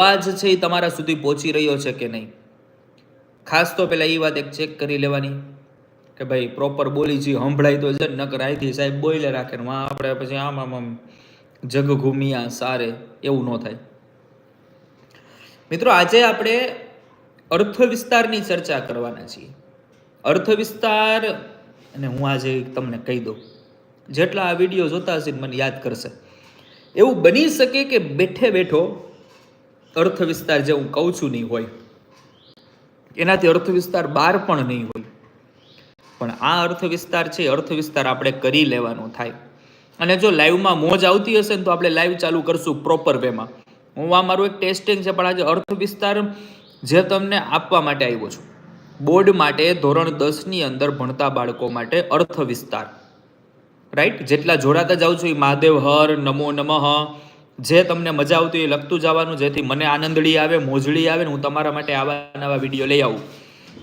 અવાજ છે એ તમારા સુધી પહોંચી રહ્યો છે કે નહીં? ખાસ તો પહેલાં એ વાત એક ચેક કરી લેવાની કે ભાઈ પ્રોપર બોલી જે સંભળાય તો છે નકર અહીંથી સાહેબ બોલે રાખે ને વાં આપણે પછી આમ આમ આમ જગ ઘૂમિયા સારે એવું ન થાય. મિત્રો આજે આપણે અર્થ વિસ્તારની ચર્ચા કરવાના છીએ. અર્થ વિસ્તાર અને હું આજે તમને કહી દઉં. જેટલા આ વીડિયો જોતા હશે મને યાદ કરશે. એવું બની શકે કે બેઠે બેઠો અર્થ વિસ્તાર જે હું કહું છું નહીં હોય. એનાથી અર્થ વિસ્તાર બહાર પણ નહીં હોય. પણ આ અર્થ વિસ્તાર છે અર્થ વિસ્તાર આપણે કરી લેવાનો થાય. અને જો લાઈવમાં મોજ આવતી હશે ને તો આપણે લાઈવ ચાલુ કરશું પ્રોપર વેમાં હું આ મારું એક ટેસ્ટિંગ છે, પણ આજે અર્થ વિસ્તાર જે તમને આપવા માટે આવ્યો છું. બોર્ડ માટે, ધોરણ દસની અંદર ભણતા બાળકો માટે અર્થ વિસ્તાર રાઈટ જેટલા જોડાતા જાઉં છું એ મહાદેવ હર, નમો નમઃ. જે તમને મજા આવતી એ લખતું જવાનું, જેથી મને આનંદડી આવે મોજડી આવે ને હું તમારા માટે આવા નવા વીડિયો લઈ આવું.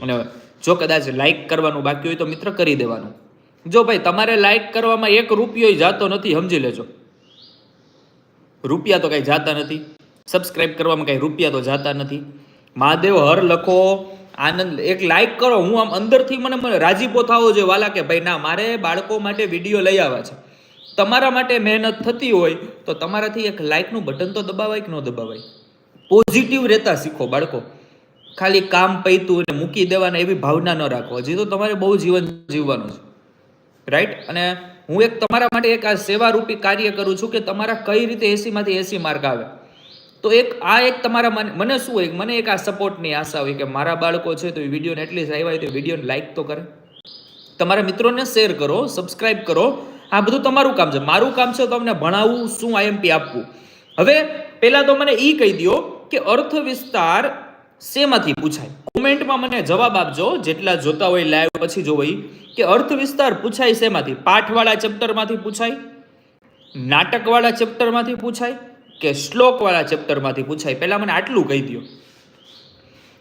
અને જો કદાચ લાઈક કરવાનું બાકી હોય તો મિત્ર કરી દેવાનું. જો ભાઈ તમારે લાઈક કરવામાં એક રૂપિયો જાતો નથી, સમજી લેજો. રૂપિયા તો કાંઈ જાતા નથી. સબસ્ક્રાઇબ કરવામાં કાંઈ રૂપિયા તો જાતા નથી. મહાદેવ, હર લખો, આનંદ, એક લાઈક કરો. હું આમ અંદરથી મને મને રાજીપો થવો જોઈએ. વાલા કે ભાઈ ના, મારે બાળકો માટે વીડિયો લઈ આવ્યા છે. તમારા માટે મહેનત થતી હોય તો તમારાથી એક લાઇકનું બટન તો દબાવાય કે ન દબાવાય? પોઝિટિવ રહેતા શીખો બાળકો. ખાલી કામ પૈતું અને મૂકી દેવાના એવી ભાવના ન રાખો. હજી તો તમારે બહુ જીવન જીવવાનું છે. રાઈટ અને હું એક તમારા માટે એક આ સેવારૂપી કાર્ય કરું છું કે તમારા કઈ રીતે એસીમાંથી એસી માર્ક આવે. તો એક આ એક તમારા મને મને શું હોય? મને એક આ સપોર્ટની આશા હોય કે મારા બાળકો છે તો એ વિડીયોને એટલીસ્ટ આવ્યા હોય તો વિડીયોને લાઈક તો કરે. તમારા મિત્રોને શેર કરો સબસ્ક્રાઈબ કરો આ બધું તમારું કામ છે. મારું કામ છે તમને ભણાવવું શું આઈએમપી આપવું. હવે પહેલા તો મને એ કહી દો કે અર્થ વિસ્તાર શેમાંથી પૂછાય? કોમેન્ટમાં મને જવાબ આપજો. જેટલા જોતા હોય લાઈવ પછી જોવો ઈ. કે અર્થ વિસ્તાર પૂછાય શેમાંથી? પાઠવાળા ચેપ્ટરમાંથી પૂછાય? નાટકવાળા ચેપ્ટરમાંથી પૂછાય? કે શ્લોકવાળા ચેપ્ટરમાંથી પૂછાય? પહેલાં મને આટલું કહી દો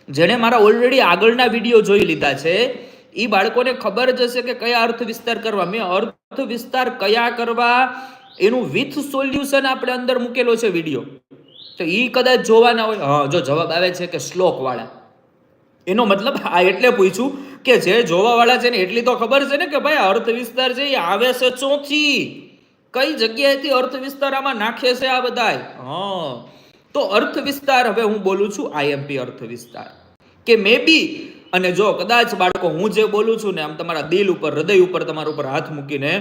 જેણે મારા ઓલરેડી આગળના વીડિયો જોઈ લીધા છે એ બાળકોને ખબર જ હશે કે કયા અર્થ વિસ્તાર કરવા. મેં અર્થ વિસ્તાર કયા કરવા એનું વિથ સોલ્યુશન આપણે અંદર મૂકેલો છે વીડિયો તો એ કદાચ જોવાના હોય. હા, જો જવાબ આવે છે કે શ્લોક વાળા. એનો મતલબ આ એટલે પૂછ્યું કે જે જોવાવાળા છે ને એટલી તો ખબર છે ને કે ભાઈ અર્થ વિસ્તાર છે એ આવે છે ચોથી. કઈ જગ્યાએથી અર્થ વિસ્તાર આમાં નાખે છે આ બધાય? હા. તો અર્થ વિસ્તાર, હવે હું બોલું છું આઈએમપી અર્થ વિસ્તાર. કે મે બી અને જો કદાચ બાળકો, હું જે બોલું છું ને, આમ તમારા દિલ ઉપર, હૃદય ઉપર, તમારા ઉપર હાથ મૂકીને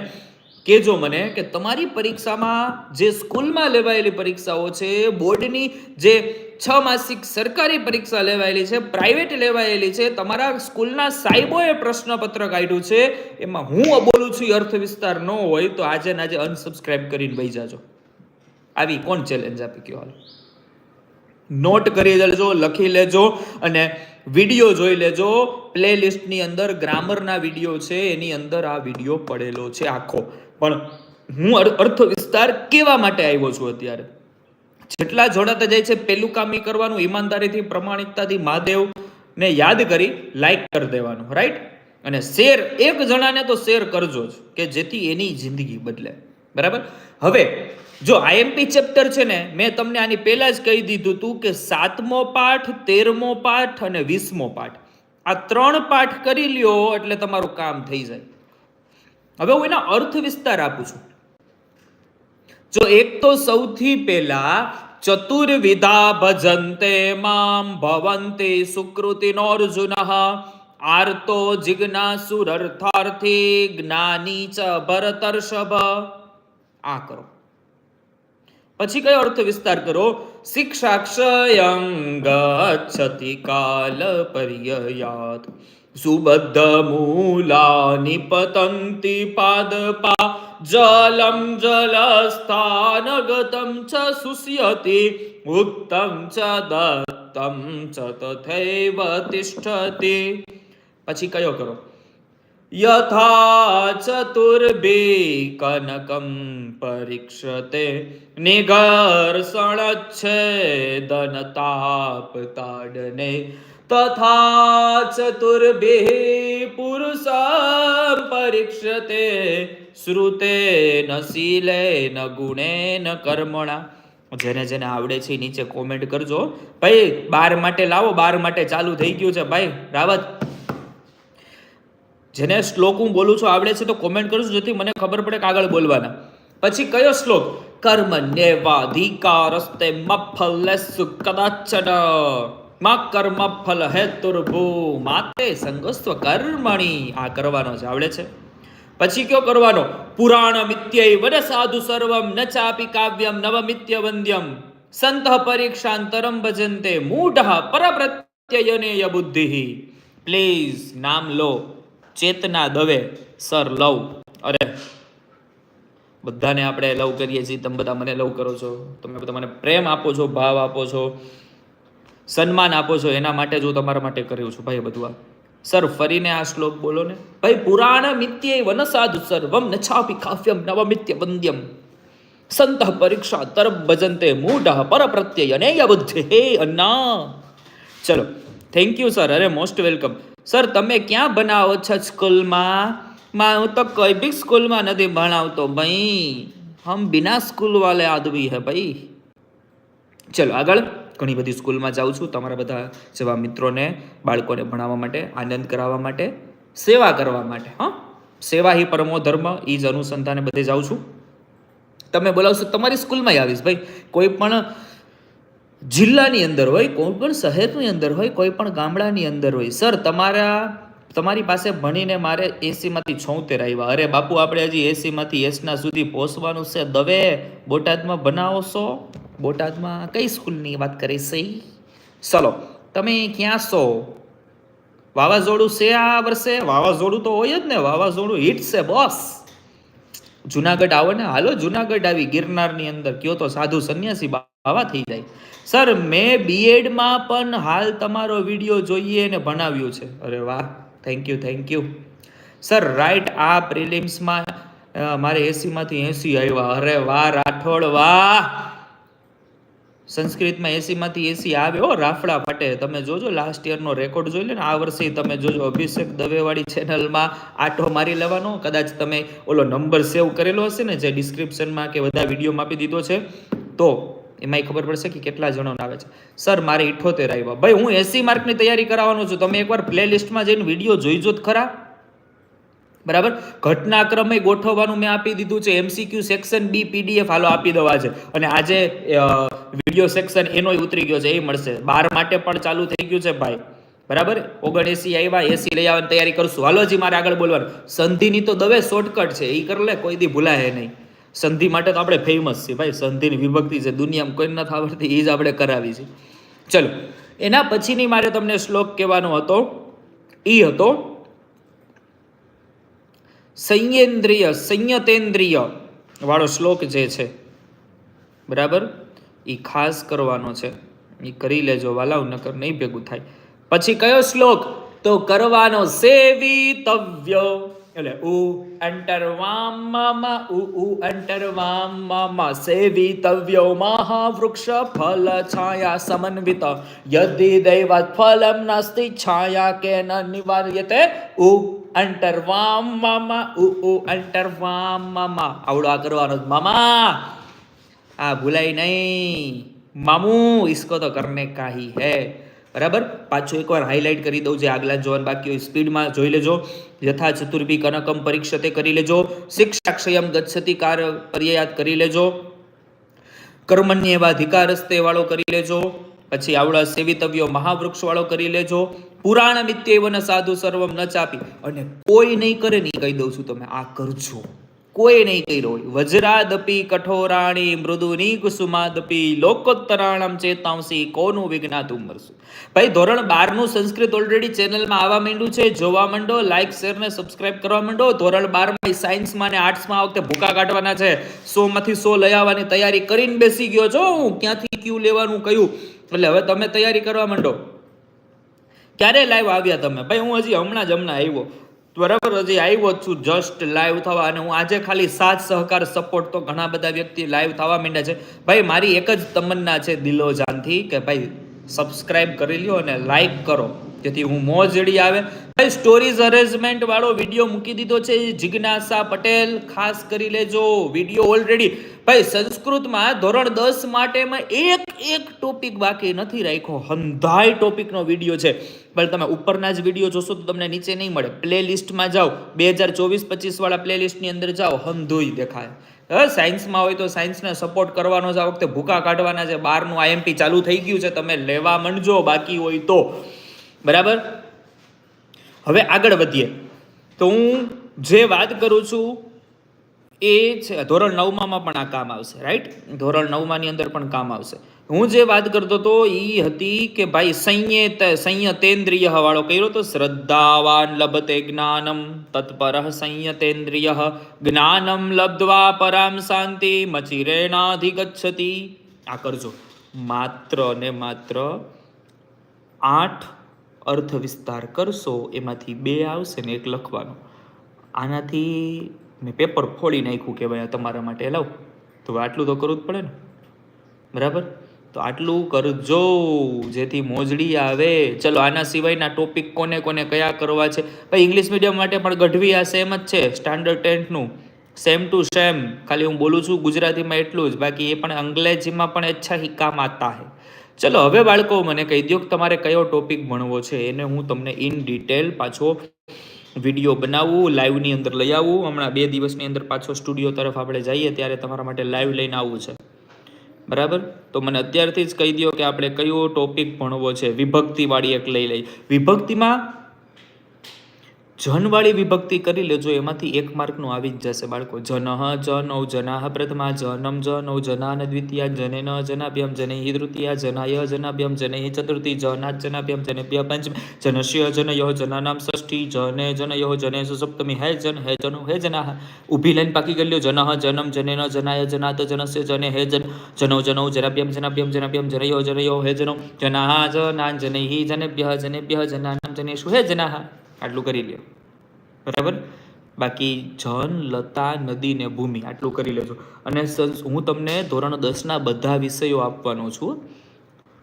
કેજો મને કે તમારી પરીક્ષામાં જે સ્કૂલમાં લેવાયેલી પરીક્ષાઓ છે, બોર્ડની જે છ માસિક સરકારી પરીક્ષા લેવાયેલી છે, પ્રાઇવેટ લેવાયેલી છે, તમારા સ્કૂલના સાહેબોએ પ્રશ્નપત્ર કાઢ્યું છે, એમાં હું બોલું છું એ અર્થ વિસ્તાર ન હોય તો આજે ને આજે અનસબસ્ક્રાઇબ કરીને ભાઈ જાજો. આવી કોણ ચેલેન્જ આપી ગયો હાલ? નોટ કરી લેજો લખી લેજો અને વીડિયો જોઈ લેજો. પ્લેલિસ્ટની અંદર ગ્રામરના વીડિયો છે, એની અંદર આ વીડિયો પડેલો છે આખો. પણ હું અર- અર્થ વિસ્તાર કેવા માટે આવ્યો છું અત્યારે? જેટલા જોડાતા જાય છે, પેલું કામ એ કરવાનું, ઈમાનદારીથી, પ્રમાણિકતાથી મહાદેવ ને યાદ કરી લાઈક કરી દેવાનું રાઈટ અને શેર એક જણાને તો શેર કરજો જ, કે જેથી એની જિંદગી બદલે. બરાબર? હવે જો આઈએમપી ચેપ્ટર છે ને, મેં તમને આની પહેલા જ કહી દીધું હતું કે સાતમો પાઠ, તેરમો પાઠ અને વીસમો પાઠ. આ ત્રણ પાઠ કરી લ્યો એટલે તમારું કામ થઈ જાય. હવે હું એના અર્થ વિસ્તાર આપું છું. જો એક તો સૌથી પહેલા, ચતુર્વિધા ભજંતે મામ ભવંતે સુકૃતિનોર્જુન, આર્તો જિજ્ઞાસુરર્થાર્થી જ્ઞાની ચ ભરતર્ષભ. આ કરો. પછી કયો અર્થ વિસ્તાર કરો? શિક્ષાક્ષયં ગચ્છતિ કાલ પર્યયાત. સુબદ્ધ મૂલાની પતંતિ પાદપા. જલમ જલસ્થાનગતમ ચ સુષ્યતિ. ઉક્તમ ચ દત્તમ ચ તથૈવ તિષ્ઠતિ. પછી કયો કરો? યથા ચતુર્ભે કનકમ પરીક્ષતે નિઘર્ષણચ્છેદન તાપ તાડને તથા ચતુર્ભે પુરુષ પરીક્ષતે શ્રુતે ન શીલે ન ગુણે ન કર્મણા જેને જેને આવડે છે નીચે કોમેન્ટ કરજો. ભાઈ, બાર માટે લાવો, બાર માટે ચાલુ થઈ ગયું છે. ભાઈ, રાવત જેને શ્લોક હું બોલું છું, આવડે છે તો કોમેન્ટ કરું છું, જેથી મને ખબર પડે કે આગળ બોલવાના. પછી કયો શ્લોક? કર્મ નેવાધિકારસ્તે મફલસ્સુ કદાચન મા કર્મ ફલ હેતુર્ભુ. માતે સંગસ્વ કર્મણી. આ કરવાનો છે, આવડે છે. પછી કયો કરવાનો? પુરાણ મિત્યય વદ સાધુ સર્વમ, ન ચાપી કાવ્યમ નવમિત્ય વંદ્યમ સંત પરીક્ષાંતરમ ભજંતે મૂઢ પરપ્રત્યયનેય બુદ્ધિ. પ્લીઝ, નામ લો. Chetna Dave sir love. અરે, બધાને આપણે લવ કરીએ છીએ. તમે બધા મને લવ કરો છો. તમે બધા મને પ્રેમ આપો છો, ભાવ આપો છો, સન્માન આપો છો. એના માટે જ તમારા માટે કર્યું છું, ભાઈ બધું આ. સર, ફરીને આ શ્લોક બોલો ને. ભાઈ, પુરાણ મિત્ય વન સાધુ સર્વમ નછાપી છાપી કાવ્યમ નવમિત્ય વંદ્યમ. સંત પરીક્ષા તરફ ભજંતે, મૂઢ પર પ્રત્યય અને બુદ્ધિ. અન્ના. ચલો. થેન્ક યુ સર અરે મોસ્ટ વેલકમ સર તમે ક્યાં બનાવો છો સ્કૂલમાં? માં, હું તો કોઈ બી સ્કૂલમાં નથી ભણાવતો ભાઈ. હમ બિના સ્કૂલ વાલે આદમી હે ભાઈ. ચલો, આગળ. ઘણી બધી સ્કૂલમાં જાઉં છું તમારા બધા જેવા મિત્રોને, બાળકોને ભણાવવા માટે, આનંદ કરાવવા માટે, સેવા કરવા માટે, હા. સેવા હિ પરમો ધર્મ એ જ અનુસંધાને બધે જાઉં છું. તમે બોલાવશો તમારી સ્કૂલમાં આવીશ ભાઈ. કોઈ પણ જિલ્લાની અંદર હોય કોઈ પણ શહેરની અંદર હોય કોઈ પણ ગામડાની અંદર હોય, સર, તમારા, તમારી પાસે ભણીને મારે એસીમાંથી છોતેર આવ્યા. અરે બાપુ, આપણે હજી એસીમાંથી એસના સુધી પહોંચવાનું છે. દવે બોટાદમાં બનાવો છો? બોટાદમાં કઈ સ્કૂલની વાત કરી છે? ચલો, તમે ક્યાં છો? વાવાઝોડું છે આ વર્ષે? વાવાઝોડું તો હોય જ ને. વાવાઝોડું હિટ છે બોસ. જુનાગઢ આવો ને. હાલો, જુનાગઢ આવી ગિરનારની અંદર. કયો તો સાધુ સંન્યાસી બાવા થઈ જાય. સર, મેં બીએડમાં પણ હાલ તમારો વીડિયો જોઈએ અને ભણાવ્યું છે. અરે વાહ thank you thank you sir right આ પ્રિલિમ્સમાં મારે એસીમાંથી એસી આવ્યા. અરે વાહ, રાઠોડ, વાહ! સંસ્કૃતમાં એસીમાંથી એસી આવે. હો રાફડા ફાટે. તમે જોજો લાસ્ટ યરનો રેકોર્ડ જોઈ લે ને, આ વર્ષે તમે જોજો, અભિષેક દવેવાળી ચેનલમાં આટો મારી લેવાનો. કદાચ તમે ઓલો નંબર સેવ કરેલો હશે ને, જે ડિસ્ક્રિપ્શનમાં કે બધા વિડીયોમાં આપી દીધો છે. તો એમાંય ખબર પડશે કે કેટલા જણોને આવે છે. સર મારે ઇઠોતેર આવ્યા. ભાઈ, હું એસી માર્કની તૈયારી કરાવવાનો છું. તમે એકવાર પ્લે લિસ્ટમાં જઈને વીડિયો જોઈજો જ ખરા? બરાબર? ઘટનાક્રમે ગોઠવવાનું મેં આપી દીધું છે. એમસીક્યુ સેક્શન બી પીડીએફ હાલો આપી દેવા છે અને આજે વીડિયો સેક્શન એનોય ઉતરી ગયો છે. એ મળશે. બાર માટે પણ ચાલુ થઈ ગયું છે ભાઈ. બરાબર? ઓગણએસી આવ્યા, એસી લઈ આવવાની તૈયારી કરશું હાલો હજી મારે આગળ બોલવાનું. સંધિની તો દવે શોર્ટકટ છે. એ કર લે, કોઈ દી ભૂલાય નહીં. સંધિ માટે તો આપણે ફેમસ છીએ. ભાઈ, સંધિની વિભક્તિ છે દુનિયામાં કોઈ નથી આવડતી એ જ આપણે કરાવી છે. ચલો, એના પછીની મારે તમને શ્લોક કહેવાનો હતો. એ હતો, સંયેન્દ્રિય, સંયતેન્દ્રિય વાળો શ્લોક જે છે, બરાબર? એ ખાસ કરવાનો છે. એ કરી લેજો, વાલાવ નકર નહીં ભેગું થાય. પછી કયો શ્લોક? તો કરવાનો સેવિતવ્ય. એટલે ઉ અંટરવામ મમ ઉ ઉ અંટરવામ મમ સેવિતવ્યો મહાવૃક્ષ ફલ છાયા સમન્વિત યદિ દૈવત ફલમ નાસ્તિ છાયા કેન નિવાર્યતે ઉ અંટરવામ મમ ઉ ઉ અંટરવામ મમ આવડો આ કરવાનો મમા આ ભૂલાય નહીં મામુ ઇસકો તો કરને કાહી હે બરાબર? પાછું એકવાર હાઇલાઇટ કરી દઉં જે આગલા જોવાનું બાકી હોય સ્પીડમાં જોઈ લેજો. યથા ચતુર્ભી કનકમ પરીક્ષતે કરી લેજો. શિક્ષા ક્ષયમ ગચ્છતિ કાર પર્યાયાત કરી લેજો. કર્મન્ય એવા અધિકારસ્તે વાળો કરી લેજો. પછી આવડા સેવિતવ્યો મહાવૃક્ષ વાળો કરી લેજો. પુરાણ મિત્યવન સાધુ સર્વમ ન ચાપી. અને કોઈ નહીં કરે નહીં કહી દઉં છું તમે, આ કરજો. કોઈ નહીં કર્યો વજ્રાદપી કઠોરાણી મૃદુની કુસુમાદપી લોકોત્તરાણમ ચેતાંસી કોનું વિજ્ઞાતું મરશું ભાઈ, ધોરણ બારનું સંસ્કૃત ઓલરેડી ચેનલમાં આવવા માંડ્યું છે. જોવા માંડો લાઈક શેર ને સબસ્ક્રાઇબ કરવા માંડો. ધોરણ બારમાં સાયન્સમાં ને આર્ટ્સમાં આ વખતે ભૂકા કાઢવાના છે. સો માંથી સો લઈ આવવાની તૈયારી કરીને બેસી ગયો છો? હું ક્યાંથી ક્યુ લેવાનું કયું એટલે હવે તમે તૈયારી કરવા માંડો. ક્યારે લાઈવ આવ્યા તમે? ભાઈ, હું હજી હમણાં જ હમણાં આવ્યો. બરાબર, હજી આવ્યો છું જસ્ટ લાઈવ થવા, અને હું આજે ખાલી સાથ, સહકાર સપોર્ટ તો ઘણા બધા વ્યક્તિ લાઈવ થવા માંડ્યા છે. ભાઈ, મારી એક જ તમન્ના છે દિલો જાનથી કે ભાઈ સબસ્ક્રાઈબ કરી લ્યો અને લાઈક કરો. જેથી હું મોજડી આવે. સ્ટોરીઝ અરેન્જમેન્ટ વાળો વીડિયો મૂકી દીધો છે. જિજ્ઞાસા પટેલ, ખાસ કરી લેજો વીડિયો ઓલરેડી ભાઈ, સંસ્કૃતમાં ધોરણ દસ માટેમાં એક એક ટોપિક બાકી નથી રાખ્યો. હંધાઈ ટોપિકનો વીડિયો છે. પણ તમે ઉપરના જ વીડિયો જોશો તો તમને નીચે નહીં મળે. પ્લે લિસ્ટમાં જાઓ. બે હજાર ચોવીસ પચીસ વાળા પ્લે લિસ્ટની અંદર જાઓ. હંધોઈ દેખાય. સાયન્સમાં હોય તો સાયન્સને સપોર્ટ કરવાનો જ આ વખતે ભૂકા કાઢવાના છે. બારનું આઈએમપી ચાલુ થઈ ગયું છે. તમે લેવા માંડજો. બાકી હોય તો. બરાબર? હવે આગળ વધીએ. તો હું જે વાત કરું છું એ છે, ધોરણ નવમાં પણ આ કામ આવશે રાઈટ ધોરણ નવમાંની અંદર પણ કામ આવશે. હું જે વાત કરતો હતો એ હતી કે ભાઈ સંયત સંયતેન્દ્રિય વાળો કર્યો તો શ્રદ્ધાવાન લભતે જ્ઞાનમ, તત્પર સંયતેન્દ્રિય. જ્ઞાનમ લબ્ધવા પરામ શાંતિ, મચિરેણાધિગચ્છતિ. આ કરજો. માત્ર ને માત્ર આઠ અર્થ વિસ્તાર કરશો, એમાંથી બે આવશે ને એક લખવાનો. આનાથી મેં પેપર ફોડી નાખ્યું કે ભાઈ તમારા માટે લાવ. તો આટલું તો કરવું જ પડે ને. બરાબર? તો આટલું કરજો, જેથી મોજડી આવે. ચલો, આના સિવાયના ટોપિક કોને કોને કયા કરવા છે? ભાઈ ઇંગ્લિશ મીડિયમ માટે પણ ગઢવી આ સેમ જ છે સ્ટાન્ડર્ડ ટેન્થનું સેમ ટુ સેમ ખાલી હું બોલું છું, ગુજરાતીમાં એટલું જ. બાકી એ પણ અંગ્રેજીમાં પણ અચ્છા હી કામ આતા હે. ચલો, હવે બાળકો મને કહી દો કે તમારે કયો ટોપિક ભણવો છે? એને હું તમને ઇન ડિટેલ પાછો વીડિયો બનાવવું લાઈવની અંદર લઈ આવું. હમણાં બે દિવસની અંદર પાછો સ્ટુડિયો તરફ આપણે જઈએ ત્યારે તમારા માટે લાઈવ લઈને આવવું છે. બરાબર? તો મને અત્યારથી જ કહી દો કે આપણે કયો ટોપિક ભણવો છે? વિભક્તિવાળી એક લઈ લઈ વિભક્તિમાં જનવાળી વિભક્તિ કરી લેજો, એમાંથી એક માર્કનું આવી જ જશે બાળકો. જનઃ જનૌ, જનાહ પ્રથમા, જનમ, જનૌ, જનાન દ્વિતીયા જનેન જનાભ્યમ, જનૈ તૃતીયા, જનાય, જનાભ્યમ, જનૈ ચતુર્થી જનાત જનાભ્યમ જનેભ્ય પંચમ, જનશ્ય, જનયો, જનાનામ ષષ્ઠી, જને, જનયો જનેષુ સપ્તમી હે જન, હે જનુ, હે જનાહ. ઊભી લાઈન પાકી ગયેલો જનઃ જનમ જનેન જનાય જનાત જનસ્ય જને, હે જન, જનૌ જનૌ, જનાભ્યમ જનાભ્યમ જનાભ્યમ, જનયો જનયો, હે જનો, જનાહ, જનાન, જનૈ જનેભ્ય જનેભ્ય, જનાનામ જનેશુ હે જનાહ. આટલું કરી લ્યો. બરાબર? બાકી જન, લતા, નદી ને ભૂમિ આટલું કરી લેજો. અને હું તમને ધોરણ દસના બધા વિષયો આપવાનો છું.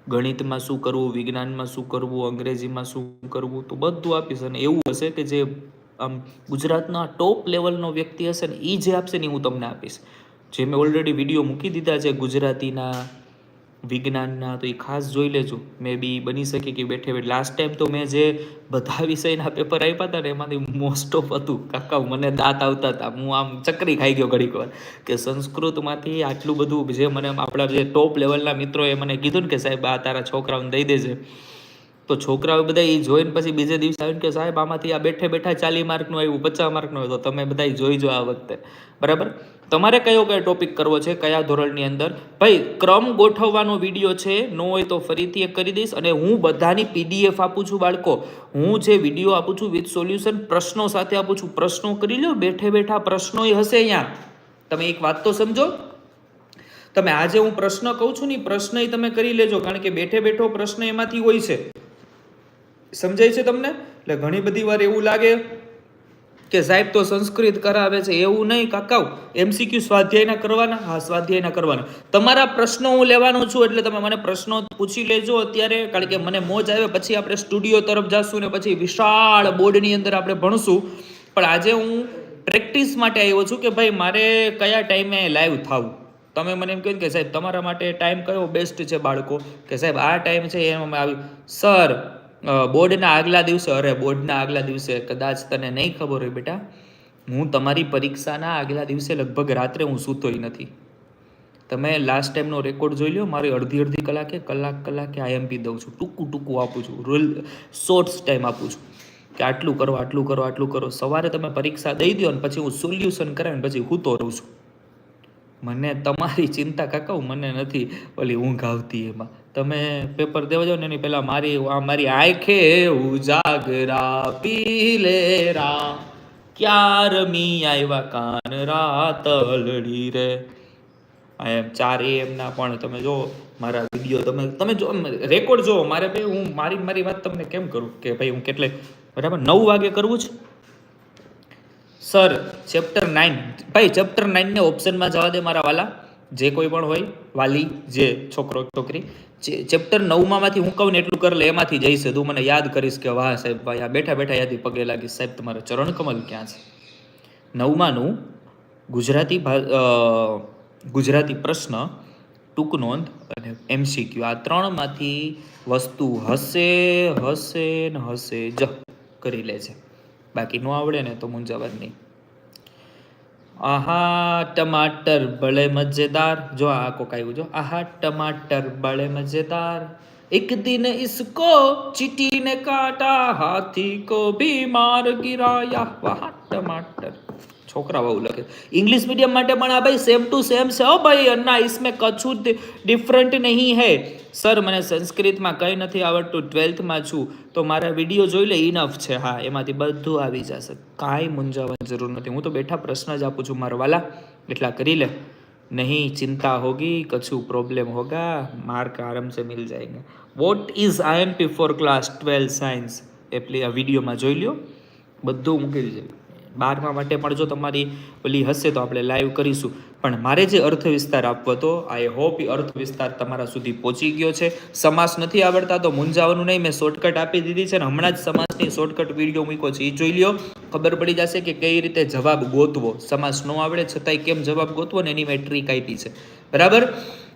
ગણિતમાં શું કરવું, વિજ્ઞાનમાં શું કરવું, અંગ્રેજીમાં શું કરવું, તો બધું આપીશ. અને એવું હશે કે જે, આમ, ગુજરાતના ટોપ લેવલનો વ્યક્તિ હશે ને એ જે આપશે ને હું તમને આપીશ. જે મેં ઓલરેડી વીડિયો મૂકી દીધા છે ગુજરાતીના વિજ્ઞાનના તો એ ખાસ જોઈ લેજો. મે બી બની શકે કે બેઠે બેઠે. લાસ્ટ ટાઈમ તો મેં જે બધા વિષયના પેપર આપ્યા હતા ને એમાંથી મોસ્ટ ઓફ હતું. કાકા, મને દાંત આવતા હતા હું આમ ચકરી ખાઈ ગયો ઘડીક વાર. કે સંસ્કૃતમાંથી આટલું બધું જે મને આપણા જે ટોપ લેવલના મિત્રોએ મને કીધું ને કે સાહેબ, આ તારા છોકરાઓને દઈ દેજે. તો છોકરાઓ બધા એ જોઈને પછી બીજે દિવસે આવીને કે સાહેબ, આમાંથી આ બેઠે બેઠા ચાલી માર્કનું આવ્યું, પચાસ માર્કનું આવ્યું. તો તમે બધા જોઈજો આ વખતે. બરાબર? તમારે કયો કયો ટોપિક કરવો છે, કયા ધોરણની અંદર? ભાઈ, ક્રમ ગોઠવવાનો વીડિયો છે, નો હોય તો ફરીથી એક કરી દઈશ અને હું બધાની પીડીએફ આપું છું બાળકો. હું જે વીડિયો આપું છું વિથ સોલ્યુશન પ્રશ્નો સાથે આપું છું. પ્રશ્નો કરી લો બેઠે બેઠા પ્રશ્નો હશે અહીંયા. તમે એક વાત તો સમજો. તમે આજે હું પ્રશ્ન કહું છું ને એ પ્રશ્ન એ તમે કરી લેજો, કારણ કે બેઠે બેઠો પ્રશ્ન એમાંથી હોય છે. સમજાય છે તમને? એટલે ઘણી બધી વાર એવું લાગે કે સાહેબ તો સંસ્કૃત કરાવે છે, એવું નહીં કાકાઉ એમસીક્યુ સ્વાધ્યાયના કરવાના? હા, સ્વાધ્યાયના કરવાના. તમારા પ્રશ્નો હું લેવાનો છું, એટલે તમે મને પ્રશ્નો પૂછી લેજો અત્યારે, કારણ કે મને મોજ આવે. પછી આપણે સ્ટુડિયો તરફ જશું ને પછી વિશાળ બોર્ડની અંદર આપણે ભણશું. પણ આજે હું પ્રેક્ટિસ માટે આવ્યો છું કે ભાઈ મારે કયા ટાઈમે લાઈવ થવું? તમે મને એમ કહ્યું કે સાહેબ, તમારા માટે ટાઈમ કયો બેસ્ટ છે બાળકો? કે સાહેબ, આ ટાઈમ છે એમાં આવ્યું સર બોર્ડના આગલા દિવસે, અરે, બોર્ડના આગલા દિવસે કદાચ તને નહીં ખબર હોય બેટા, હું તમારી પરીક્ષાના આગલા દિવસે લગભગ રાત્રે હું સૂતોય નથી. તમે લાસ્ટ ટાઈમનો રેકોર્ડ જોઈ લો મારી અડધી અડધી કલાકે, કલાક કલાકે આઈએમપી દઉં છું. ટૂંકું ટૂંકું આપું છું. રૂલ શોર્ટ્સ ટાઈમ આપું છું. કે આટલું કરો આટલું કરો આટલું કરો. સવારે તમે પરીક્ષા દઈ દો ને પછી હું સોલ્યુશન કરાવીને પછી હું તો રહું છું. મને તમારી ચિંતા કાકાઉ મને નથી ઓલી ઊંઘ આવતી એમાં. તમે પેપર દેવા જાઓ ને એની પહેલાં મારી, આ મારી આંખે ઉજાગરા પીલે રા ક્યાર મી આવ્યા કાન રાતલડી રે. એમ ચાર એમના પણ તમે જો, મારા વીડિયો તમે તમે જો રેકોર્ડ જો, મારે ભાઈ હું મારી મારી વાત તમને કેમ કરું? કે ભાઈ હું કેટલે, બરાબર, નવ વાગે કરવું છે? સર ચેપ્ટર નાઇન ભાઈ ચેપ્ટર નાઇનને ઓપ્શનમાં જવા દે મારા વાલા. જે કોઈ પણ હોય, વાલી, જે છોકરો, છોકરી. ચેપ્ટર નવમાંથી હું કહું ને એટલું કરે એમાંથી જઈશ તું મને યાદ કરીશ કે વાહ સાહેબ ભાઈ આ બેઠા બેઠા યાદી પગે લાગીશ સાહેબ, તમારા ચરણ કમલ ક્યાં છે? નવમાનું ગુજરાતી ગુજરાતી પ્રશ્ન, ટૂંક નોંધ અને એમસીક્યુ આ ત્રણમાંથી વસ્તુ હશે હશે ને હશે જ કરી લે છે. બાકી ન આવડે ને તો મૂંઝાવાનું નહીં આહા, ટમાટર બળે મજેદાર. જો આ કોક આવ્યું જો. આહા, ટમાટર બળે મજેદાર. એક દિન ઇસકો ચીટી ને કાટા હાથી કો ભી માર ગિરાયા. વાહ, ટમાટર. છોકરાઓ આવું લખે. ઇંગ્લિશ મીડિયમ માટે પણ આ ભાઈ સેમ ટુ સેમ છે. હો ભાઈ, અન્ના ઇસમે કછું ડિફરન્ટ નહીં હે. સર મને સંસ્કૃતમાં કંઈ નથી આવડતું. ટ્વેલ્થમાં છું. તો મારા વીડિયો જોઈ લે ઇનફ છે. હા, એમાંથી બધું આવી જશે. કાંઈ મૂંઝાવાની જરૂર નથી. હું તો બેઠા પ્રશ્ન જ આપું છું, મારો વાલા. એટલા કરી લે. નહીં, ચિંતા હોગી કછું પ્રોબ્લેમ હોગા. માર્ક આરામ સે મિલ જાયગા. What is IMP for class twelfth science એ પ્લે આ વિડીયોમાં જોઈ લ્યો. બધું મૂકી દીધું બારમા માટે પણ જો તમારી ઓલી હશે તો આપણે લાઈવ કરીશું. પણ મારે જે અર્થ વિસ્તાર આપવો હતો આઈ હોપ એ અર્થ વિસ્તાર તમારા સુધી પહોંચી ગયો છે. સમાસ નથી આવડતા તો મૂંઝાવાનું નહીં, મેં શોર્ટકટ આપી દીધી છે ને હમણાં જ સમાસની શોર્ટકટ વીડિયો મૂક્યો છે. એ જોઈ લ્યો. ખબર પડી જશે કે કઈ રીતે જવાબ ગોતવો. સમાસ ન આવડે છતાંય કેમ જવાબ ગોતવો ને એની મેં ટ્રીક આપી છે. બરાબર?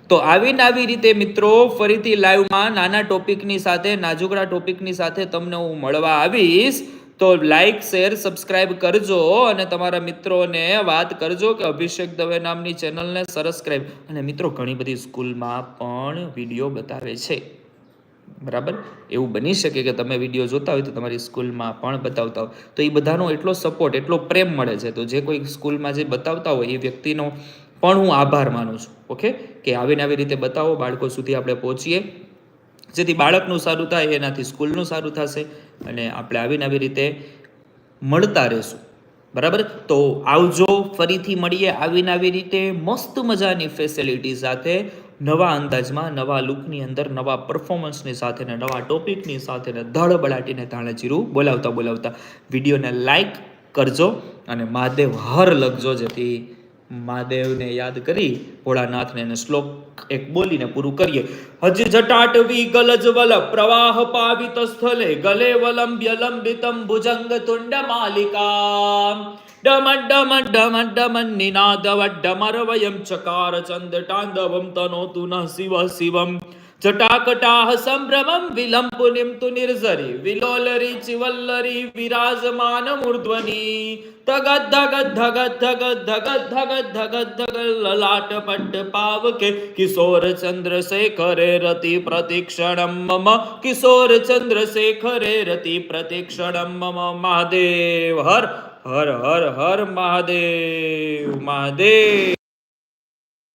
તો આવીને આવી રીતે મિત્રો ફરીથી લાઈવમાં નાના ટોપિકની સાથે, નાજુકડા ટોપિકની સાથે તમને હું મળવા આવીશ. તો લાઈક શેર સબસ્ક્રાઇબ કરજો અને તમારા મિત્રોને વાત કરજો કે અભિષેક દવે નામની ચેનલને સબસ્ક્રાઇબ અને મિત્રો, ઘણી બધી સ્કૂલમાં પણ વીડિયો બતાવે છે. બરાબર? એવું બની શકે કે તમે વીડિયો જોતા હોય તો તમારી સ્કૂલમાં પણ બતાવતા હોય. તો એ બધાનો એટલો સપોર્ટ એટલો પ્રેમ મળે છે. તો જે કોઈ સ્કૂલમાં જે બતાવતા હોય, એ વ્યક્તિનો પણ હું આભાર માનું છું. ઓકે કે આવીને આવી રીતે બતાવો, બાળકો સુધી આપણે પહોંચીએ. જેથી બાળકનું સારું થાય, એનાથી સ્કૂલનું સારું થશે અને આપણે આવીને આવી રીતે મળતા રહેશું. બરાબર? તો આવજો, ફરીથી મળીએ આવીને આવી રીતે મસ્ત મજાની ફેસિલિટી સાથે, નવા અંદાજમાં, નવા લુકની અંદર, નવા પરફોર્મન્સની સાથે ને નવા ટોપિકની સાથે ને ધડબડાટીને તાણે જીરું બોલાવતા બોલાવતા વિડીયોને લાઈક કરજો અને મહાદેવ હર લખજો જેથી મહાદેવને યાદ કરી ભોળાનાથને એને શ્લોક એક બોલીને પૂરું કરીએ. હજ જટાટવી ગલજ વલ પ્રવાહ પાવિત સ્થલે ગલે વલંબ્ય લંબિતમ ભુજંગ તુંડ માલિકા ડમ ડમ ડમ ડમ નિનાદ ડમર વયમ ચકાર ચંદ તનો તનોતુ ન શિવ શિવમ. જટાકટાહ સંભ્રમમ વિલંપુનિમ તુ નિર્ઝરી વિલોલરી ચિવલ્લરી વિરાજમાન મૂર્ધ્વની ધગત ધગત ધગત ધગત ધગત ધગત ધગત ધગદ લલાટ પટ્ટ પાવકે કિશોર ચંદ્રશેખરે રતિ પ્રતિક્ષણમ મમ કિશોર ચંદ્રશેખરે રતિ પ્રતિક્ષણમ મમ મહાદેવ હર હર હર હર મહાદેવ મહાદેવ